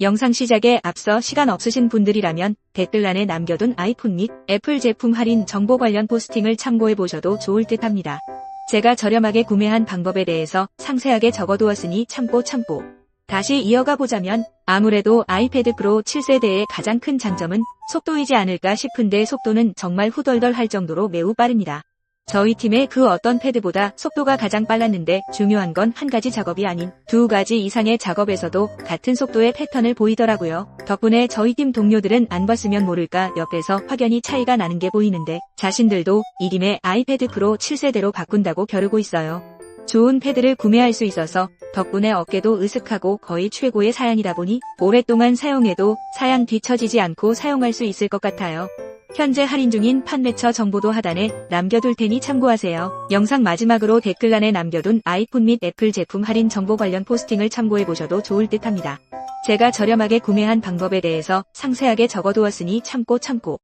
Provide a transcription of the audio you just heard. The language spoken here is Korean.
영상 시작에 앞서 시간 없으신 분들이라면 댓글란에 남겨둔 아이폰 및 애플 제품 할인 정보 관련 포스팅을 참고해 보셔도 좋을 듯 합니다. 제가 저렴하게 구매한 방법에 대해서 상세하게 적어두었으니 참고 참고. 다시 이어가 보자면 아무래도 아이패드 프로 7세대의 가장 큰 장점은 속도이지 않을까 싶은데 속도는 정말 후덜덜 할 정도로 매우 빠릅니다. 저희 팀의 그 어떤 패드보다 속도가 가장 빨랐는데 중요한 건 한 가지 작업이 아닌 두 가지 이상의 작업에서도 같은 속도의 패턴을 보이더라고요. 덕분에 저희 팀 동료들은 안 봤으면 모를까 옆에서 확연히 차이가 나는 게 보이는데 자신들도 이 김에 아이패드 프로 7세대로 바꾼다고 겨루고 있어요. 좋은 패드를 구매할 수 있어서 덕분에 어깨도 으슥하고 거의 최고의 사양이다 보니 오랫동안 사용해도 사양 뒤처지지 않고 사용할 수 있을 것 같아요. 현재 할인 중인 판매처 정보도 하단에 남겨둘 테니 참고하세요. 영상 마지막으로 댓글란에 남겨둔 아이폰 및 애플 제품 할인 정보 관련 포스팅을 참고해 보셔도 좋을 듯 합니다. 제가 저렴하게 구매한 방법에 대해서 상세하게 적어두었으니 참고 참고.